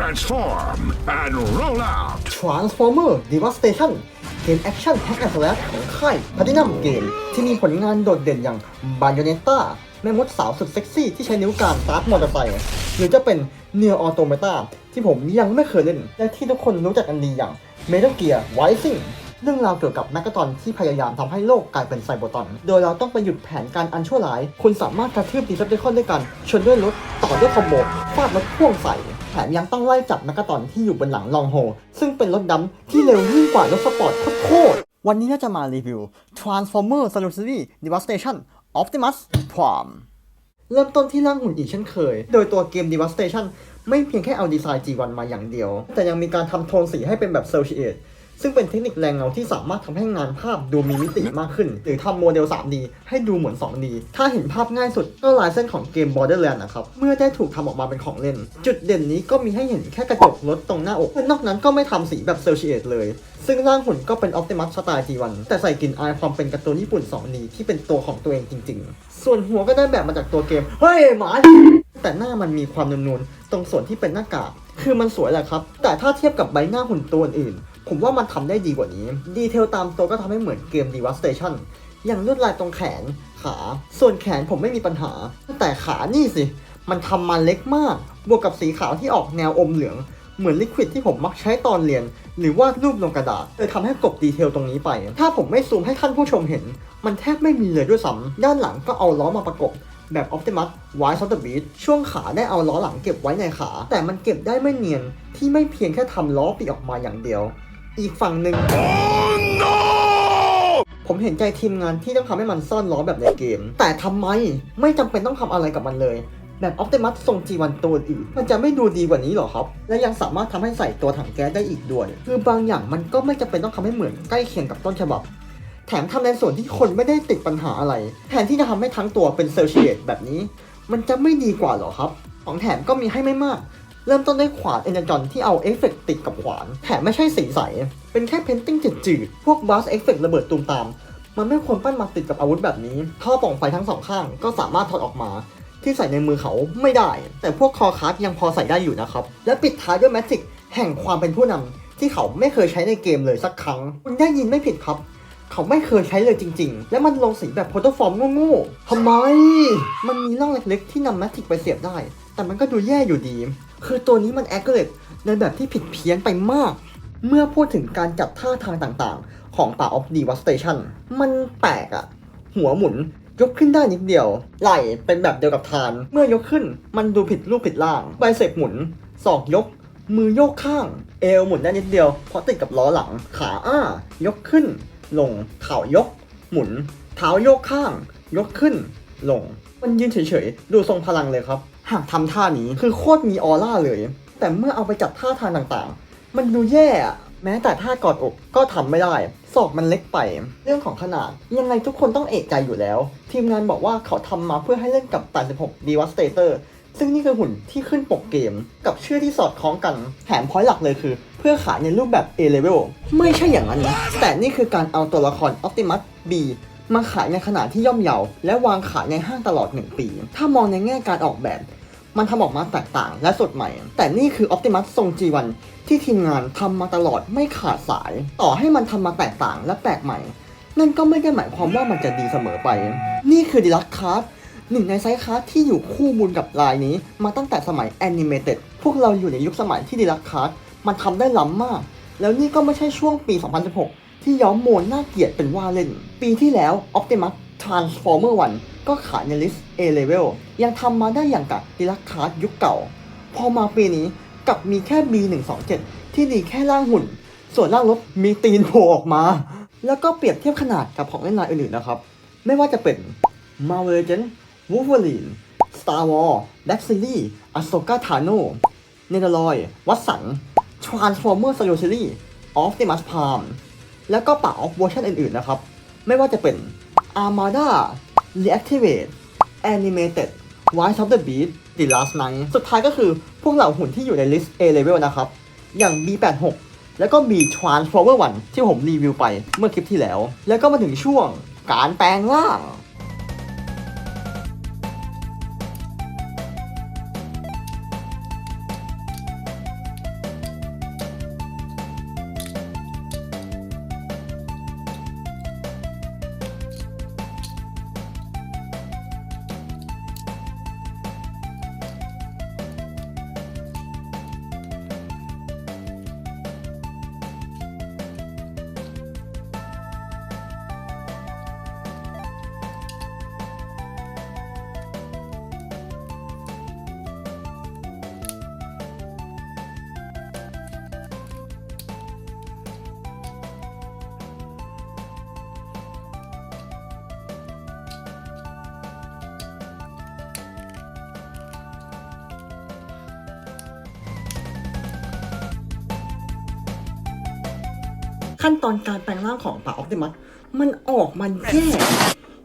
Transform and roll out. Transformer Devastation เกมแอคชั่นแฮกแอนด์สแลชของค่าย Platinum Game ที่มีผลงานโดดเด่นอย่าง Bayonetta แม่มดสาวสุดเซ็กซี่ที่ใช้นิ้วกลางตาร์ทมอเตอร์ไซค์หรือจะเป็น Near Automata ที่ผมยังไม่เคยเล่น และที่ทุกคนรู้จักกันดีอย่าง Metal Gear Rising เรื่องราวเกี่ยวกับแมกกาตอนที่พยายามทำให้โลกกลายเป็นไซโบตอน โดยเราต้องไปหยุดแผนการอันชั่วร้าย คุณสามารถกระทืบดีเซปเดคอนด้วยกันชนด้วยรถต่อด้วยคอมโบฟาดรถพ่วงใส่ มยังต้องไล่จับแมกกาตอนที่อยู่บนหลังลองโฮ ซึ่งเป็นรถดำที่เร็วยิ่งกว่ารถสปอร์ตโคตรวันนี้น่าจะมารีวิว Transformer s o l u t i o n Devastation Optimus Prime เริ่มต้นที่ร่างหุ่นอีกเช่นเคย โดยตัวเกม Devastation ไม่เพียงแค่เอาดีไซน์ G1 มาอย่างเดียว แต่ยังมีการทำโทนสีให้เป็นแบบ Cel Shade ซึ่งเป็นเทคนิคแรงเงาที่สามารถทำให้งานภาพดูมีมิติมากขึ้น หรือทำโมเดล 3D ให้ดูเหมือน 2D ถ้าเห็นภาพง่ายสุดก็ลายเส้นของเกม borderland นะครับ เมื่อได้ถูกทำออกมาเป็นของเล่น จุดเด่นนี้ก็มีให้เห็นแค่กระจกรถตรงหน้าอก นอกนั้นก็ไม่ทำสีแบบ Cel Shade เลย ซึ่งร่างหุ่นก็เป็น Optimus สไตล์ G1 แต่ใส่กลิ่นอายความเป็นการ์ตูนญี่ปุ่น 2D ที่เป็นตัวของตัวเองจริง ๆ ส่วนหัวก็ได้แบบมาจากตัวเกม เฮ้ยหมาแต่หน้ามันมีความนูนๆตรงส่วนที่เป็นหน้ากากคือมันสวยแหละครับ แต่ถ้าเทียบกับใบหน้าหุ่นตัวอื่น ผมว่ามันทำได้ดีกว่านี้ ดีเทลตามตัวก็ทำให้เหมือนเกม Devastation อย่างลวดลายตรงแขนขา ส่วนแขนผมไม่มีปัญหา แต่ขานี่สิ มันทำมาเล็กมาก บวกกับสีขาวที่ออกแนวอมเหลือง เหมือนลิควิดที่ผมมักใช้ตอนเรียน หรือวาดรูปลงกระดาษเลยทำให้กบดีเทลตรงนี้ไป ถ้าผมไม่ซูมให้ท่านผู้ชมเห็น มันแทบไม่มีเลยด้วยซ้ำด้านหลังก็เอาล้อมาประกบแบบ Optimus Wise of the Beat ช่วงขาได้เอาล้อหลังเก็บไว้ในขา แต่มันเก็บได้ไม่เนียนที่ไม่เพียงแค่ทำล้อปีออกมาอย่างเดียว อีกฝั่งหนึ่งผมเห็นใจทีมงานที่ต้องทำให้มันซ่อนล้อแบบในเกม แต่ทำไมไม่จำเป็นต้องทำอะไรกับมันเลย แบบ Optimus ทรง G1 ตัวอื่นมันจะไม่ดูดีกว่านี้หรอครับ และยังสามารถทำให้ใส่ตัวถังแก๊สได้อีกด้วย คือบางอย่างมันก็ไม่จำเป็นต้องทำให้เหมือนใกล้เคียงกับต้นฉบับ แถมทำในส่วนที่คนไม่ได้ติดปัญหาอะไร แทนที่จะทำให้ทั้งตัวเป็นเซลเชียดแบบนี้ มันจะไม่ดีกว่าหรอครับ ของแถมก็มีให้ไม่มาก เริ่มต้นด้วยขวานเอเนจอนที่เอาเอฟเฟกต์ติดกับขวาน แถมไม่ใช่สีใส เป็นแค่เพนติ้งจืดๆ พวกบัสเอฟเฟกต์ระเบิดตูมตาม มันไม่ควรปั้นมาติดกับอาวุธแบบนี้ ท่อป่องไฟทั้งสองข้างก็สามารถถอดออกมา ที่ใส่ในมือเขาไม่ได้ แต่พวกคอคัสยังพอใส่ได้อยู่นะครับ และปิดท้ายด้วยแมจิกแห่งความเป็นผู้นำที่เขาไม่เคยใช้ในเกมเลยสักครั้ง คุณได้ยินไม่ผิดครับเขาไม่เคยใช้เลยจริงๆ และมันลงสีแบบโพโตฟอร์มโง่ๆทำไม มันมีร่องเล็กๆ ที่นำแมทริกไปเสียบได้ แต่มันก็ดูแย่อยู่ดีคือตัวนี้มันแอคเกเรตในแบบที่ผิดเพี้ยนไปมาก เมื่อพูดถึงการจับท่าทางต่างๆ ของป่าออฟดีวัสเตชันมันแปลกอะหัวหมุนยกขึ้นได้นิดเดียว ไหล่เป็นแบบเดียวกับทาน เมื่อยกขึ้นมันดูผิดรูปผิดร่างไบเซปหมุนศอกยก มือโยกข้าง เอวหมุนได้นิดเดียวเพราะติดกับล้อหลัง ขาอ้า ยกขึ้น ลงเข่ายก หมุน เท้าโยกข้าง ยกขึ้น ลง มันยืนเฉยๆ ดูทรงพลังเลยครับ หากทำท่านี้คือโคตรมีออร่าเลย แต่เมื่อเอาไปจับท่าทางต่างๆ มันดูแย่แม้แต่ท่ากอดอกก็ทำไม่ได้ ศอกมันเล็กไป เรื่องของขนาด ยังไงทุกคนต้องเอกใจอยู่แล้ว ทีมงานบอกว่าเขาทำมาเพื่อให้เล่นกับ 86 Devastator ซึ่งนี่คือหุ่นที่ขึ้นปกเกม กับชื่อที่สอดคล้องกันแถมพอยต์หลักเลยคือ เพื่อขายในรูปแบบ A level ไม่ใช่อย่างนั้นนะแต่นี่คือการเอาตัวละคร Optimus B มาขายในขนาดที่ย่อมเยา และวางขายในห้างตลอด 1 ปี ถ้ามองในแง่การออกแบบ มันทำออกมาแตกต่างและสดใหม่ แต่นี่คือ Optimus ทรง G1 ที่ทีมงานทำมาตลอดไม่ขาดสาย ต่อให้มันทำมาแตกต่างและแปลกใหม่ นั่นก็ไม่ได้หมายความว่ามันจะดีเสมอไป นี่คือดีลักคาร์ดหนึ่งในไซส์คาร์ดที่อยู่คู่มูลกับลายนี้ มาตั้งแต่สมัย Animated พวกเราอยู่ในยุคสมัยที่ดีลักคาร์ดมันทำได้ล้ำมาก แล้วนี่ก็ไม่ใช่ช่วงปี 2016 ที่ย้อมโมนน่าเกลียดเป็นว่าเล่น ปีที่แล้ว Optimus Transformer 1 ก็ขายในลิสต์ A level ยังทำมาได้อย่างกับดีลักคาร์ดยุคเก่า พอมาปีนี้กลับมีแค่ B127 ที่ดีแค่ร่างหุ่น ส่วนร่างรถมีตีนโผล่ออกมา แล้วก็เปรียบเทียบขนาดกับของเล่นรายอื่นๆนะครับ ไม่ว่าจะเป็น Marvel Legends Wolverine Star Wars Black Series Ahsoka Tano n e d a l o y วัตสัน Transformer s o l u Series Optimus Prime แล้วก็ป่าออฟเวอร์ชันอื่นๆนะครับ ไม่ว่าจะเป็น Armada Reactivate Animated w i s e of the Beat The Last Night สุดท้ายก็คือพวกเหล่าหุ่นที่อยู่ในลิสต์ A level นะครับ อย่าง B86 แล้วก็ B Transformer 1ที่ผมรีวิวไปเมื่อคลิปที่แล้ว แล้วก็มาถึงช่วงการแปลงร่าง ขั้นตอนการแปลงร่างของป่าออ t ติมัสมันออกมันแย่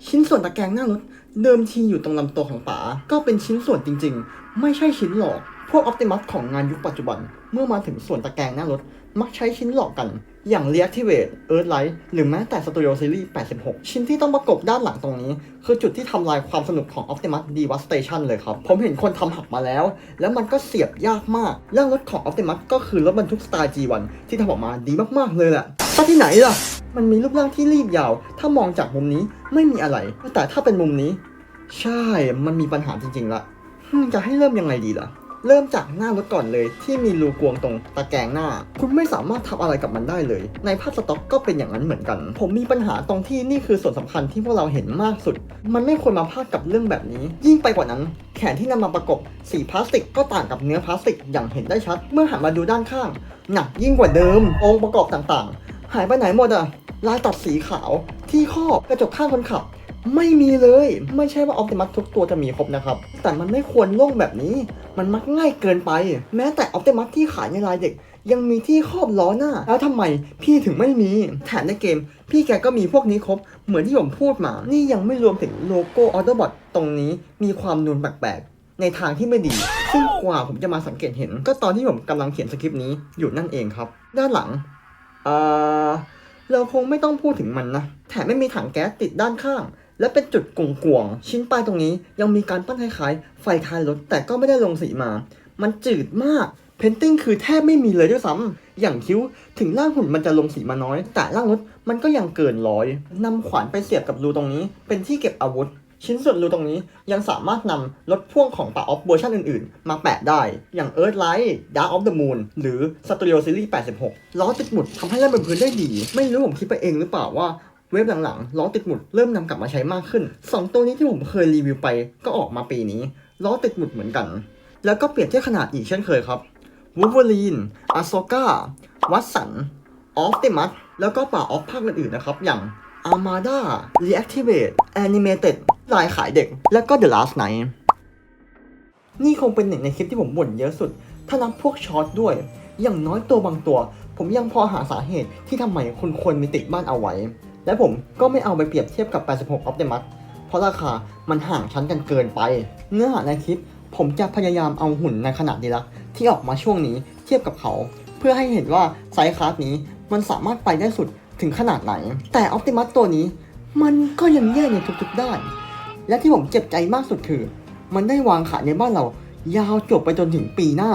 ชิ้นส่วนตะแกรงหน้ารถเดิมทีอยู่ตรงลำตัวของป๋าก็เป็นชิ้นส่วนจริง ๆ ไม่ใช่ชิ้นหลอก พวกออ t ติมัสของงานยุคปัจจุบัน เมื่อมาถึงส่วนตะแกรงหน้ารถ มักใช้ชิ้นหลอกกัน อย่าง Reactivate Earthlight หรือแม้แต่ Studio Series 86 ชิ้นที่ต้องประกบด้านหลังตรงนี้ คือจุดที่ทำลายความสนุกของ Optimus Devastation เลยครับ ผมเห็นคนทำหักมาแล้ว แล้วมันก็เสียบยากมาก เรื่องรถของ Optimus ก็คือรถบรรทุกสไตล์ G1 ที่ทำออกมาดีมากๆเลยแหละาที่ไหนล่ะ มันมีรูปร่างที่รีบยาว ถ้ามองจากมุมนี้ไม่มีอะไร แต่ถ้าเป็นมุมนี้ ใช่ มันมีปัญหาจริงๆละจะให้เริ่มยังไงดีล่ะ เริ่มจากหน้ารถก่อนเลย ที่มีรูกวงตรงตะแกรงหน้า คุณไม่สามารถทำอะไรกับมันได้เลย ในภาพสต็อกก็เป็นอย่างนั้นเหมือนกัน ผมมีปัญหาตรงที่นี่คือส่วนสำคัญที่พวกเราเห็นมากสุด มันไม่ควรมาพลาดกับเรื่องแบบนี้ ยิ่งไปกว่านั้นแขนที่นำมาประกบสีพลาสติกก็ต่างกับเนื้อพลาสติกอย่างเห็นได้ชัด เมื่อหันมาดูด้านข้างหนักยิ่งกว่าเดิม องค์ประกอบต่างๆ หายไปไหนหมดอะลายตัดสีขาว ที่ครอบกระจกข้างคนขับ ไม่มีเลย ไม่ใช่ว่าออ t ติมัสทุกตัวจะมีครบนะครับ แต่มันไม่ควรโล่งแบบนี้ มันมักง่ายเกินไป แม้แต่ออ t ติมัสที่ขายในรายเด็ก ยังมีที่ครอบล้อหน้า แล้วทำไมพี่ถึงไม่มี แถมในเกม พี่แกก็มีพวกนี้ครบ เหมือนที่ผมพูดมา นี่ยังไม่รวมถึงโลโก้ออ t บอทตรงนี้มีความนูนแปลกๆในทางที่ไม่ดี ซึ่งกว่าผมจะมาสังเกตเห็น ก็ตอนที่ผมกำลังเขียนสคริปต์นี้อยู่นั่นเองครับ ด้านหลัง เออเราคงไม่ต้องพูดถึงมันนะ แถมไม่มีถังแก๊สติดด้านข้าง และเป็นจุดกวงๆชิ้นปลายตรงนี้ยังมีการปั้นคล้ายๆ ไฟท้ายรถแต่ก็ไม่ได้ลงสีมา มันจืดมากเพนติ้งคือแทบไม่มีเลยด้วยซ้ำอย่างคิ้วถึงร่างหุ่นมันจะลงสีมาน้อย แต่ร่างรถมันก็ยังเกินร้อยนำขวานไปเสียบกับรูตรงนี้ เป็นที่เก็บอาวุธ ชิ้นส่วนรูตรงนี้ยังสามารถนำรถพ่วงของป่าออฟเวอร์ชันอื่นๆ มาแปะได้ อย่าง Earthlight Dark of the Moon หรือ Studio Series 86 ล้อติดหมุดทำให้เล่นบนพื้นได้ดี ไม่รู้ผมคิดไปเองหรือเปล่าว่าเว็บหลังๆ ล้อติดหมุดเริ่มนำกลับมาใช้มากขึ้น 2 ตัวนี้ที่ผมเคยรีวิวไปก็ออกมาปีนี้ ล้อติดหมุดเหมือนกัน แล้วก็เปรียบเทียบขนาดอีกเช่นเคยครับ Wolverine Ahsoka วัตสันออฟติมัสแล้วก็ป่าออฟภาคอื่นๆนะครับอย่าง Armada Reactivate Animated ลายขายเด็ก แล้วก็ The Last Night นี่คงเป็นหนึ่งในคลิปที่ผมบ่นเยอะสุด ถ้านับพวกช็อตด้วย อย่างน้อยตัวบางตัว ผมยังพอหาสาเหตุที่ทำไมคุณควรมีติดบ้านเอาไว้ และผมก็ไม่เอาไปเปรียบเทียบกับ 86 Optimus เพราะราคามันห่างชั้นกันเกินไป เนื้อหาในคลิป ผมจะพยายามเอาหุ่นในขนาดดีลักที่ออกมาช่วงนี้เทียบกับเขา เพื่อให้เห็นว่าไซส์คลาสนี้มันสามารถไปได้สุด ถึงขนาดไหน แต่ออ t ติมัสตัวนี้ มันก็ยังแย่ในทุกๆด้าน และที่ผมเจ็บใจมากสุดคือ มันได้วางขายในบ้านเรา ยาวจบไปจนถึงปีหน้า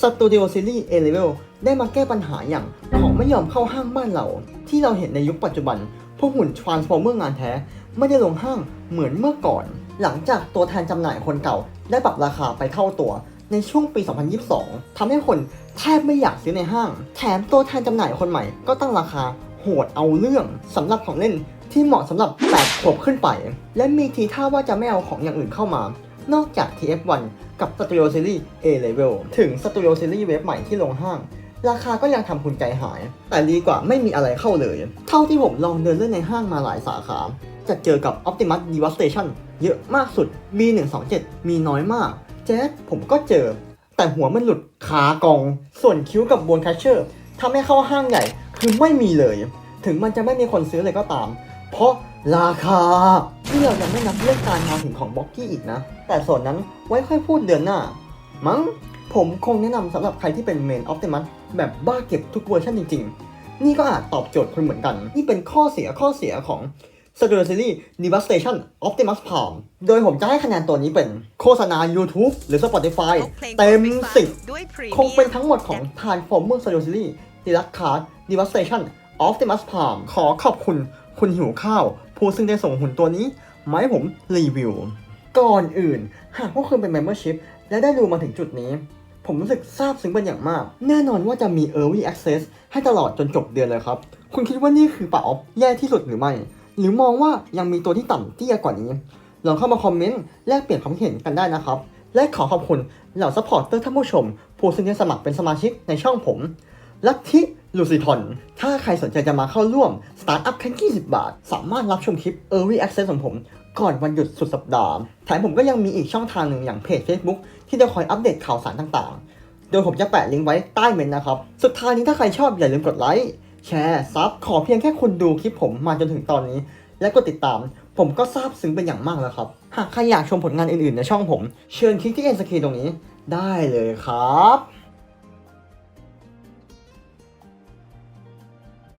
Studio Series A Level ได้มาแก้ปัญหาอย่างของไม่ยอมเข้าห้างบ้านเรา ที่เราเห็นในยุคปัจจุบัน พวกหุ่น Transformer งานแท้ ไม่ได้ลงห้างเหมือนเมื่อก่อน หลังจากตัวแทนจำหน่ายคนเก่า ได้ปรับราคาไปเท่าตัว ในช่วงปี 2022 ทำให้คนแทบไม่อยากซื้อในห้าง แถมตัวแทนจำหน่ายคนใหม่ก็ตั้งราคา หดเอาเรื่องสำหรับของเล่นที่เหมาะสำหรับ8ขวบขึ้นไป และมีทีท่าว่าจะไม่เอาของอย่างอื่นเข้ามา นอกจาก TF1 กับ Studio Series A Level ถึง Studio Series เว็บใหม่ที่ลงห้าง ราคาก็ยังทำคุณใจหาย แต่ดีกว่าไม่มีอะไรเข้าเลย เท่าที่ผมลองเดินเล่นในห้างมาหลายสาขา จะเจอกับ Optimus Devastation เยอะมากสุด B127 มีน้อยมาก แจ๊สผมก็เจอ แต่หัวมันหลุดขากอง ส่วนคิ้วกับบนแคชเชอร์ถ้าไม่เข้าห้างใหญ่ คือไม่มีเลย ถึงมันจะไม่มีคนซื้อเลยก็ตาม เพราะราคาที่เรายังไม่นับเรื่องการมาถึงของบ็อกกี้อีกนะ แต่ส่วนนั้นไว้ค่อยพูดเดือนหน้า มั้งผมคงแนะนำสำหรับใครที่เป็นเมนออ t ติมัสแบบบ้าเก็บทุกเวอร์ชันจริง ๆ นี่ก็อาจตอบโจทย์คุณเหมือนกัน นี่เป็นข้อเสียข้อเสียของ s t u d i o Series Devastation Optimus Prime โดยผมจะให้คะแนนตัวนี้เป็นโฆษณา YouTube หรือ Spotify เต็ม 10 คงเป็นทั้งหมดของ Transformer Studio Series Deluxe Card Devastation Optimus Prime ขอขอบคุณคุณหิวข้าว ผู้ซึ่งได้ส่งหุ่นตัวนี้มาให้ผมรีวิว ก่อนอื่น หากพวกคุณเป็น Membership และได้ดูมาถึงจุดนี้ ผมรู้สึกซาบซึ้งเป็นอย่างมาก แน่นอนว่าจะมี Early Access ให้ตลอดจนจบเดือนเลยครับ คุณคิดว่านี่คือป่าออฟแย่ที่สุดหรือไม่ หรือมองว่ายังมีตัวที่ต่ำเตี้ยกว่านี้ลองเข้ามาคอมเมนต์แลกเปลี่ยนความเห็นกันได้นะครับ และขอขอบคุณเหล่าซัพพอร์ตเตอร์ท่านผู้ชม ผู้ซึ่งได้สมัครเป็นสมาชิกในช่องผม ลัทธิลูซิทอน ถ้าใครสนใจจะมาเข้าร่วมสตาร์ทอัพแค่20 บาท สามารถรับชมคลิป Early Access ของผม ก่อนวันหยุดสุดสัปดาห์ แถมผมก็ยังมีอีกช่องทางหนึ่งอย่างเพจ Facebook ที่จะคอยอัปเดตข่าวสารต่างๆ โดยผมจะแปะลิงก์ไว้ใต้เมนนะครับ สุดท้ายนี้ถ้าใครชอบอย่าลืมกดไลค์ แชร์ ซับ ขอเพียงแค่คุณดูคลิปผมมาจนถึงตอนนี้ และกดติดตาม ผมก็ซาบซึ้งเป็นอย่างมากแล้วครับ หากใครอยากชมผลงานอื่นๆในช่องผม เชิญคลิกที่เอ็นสกีตรงนี้ ได้เลยครับ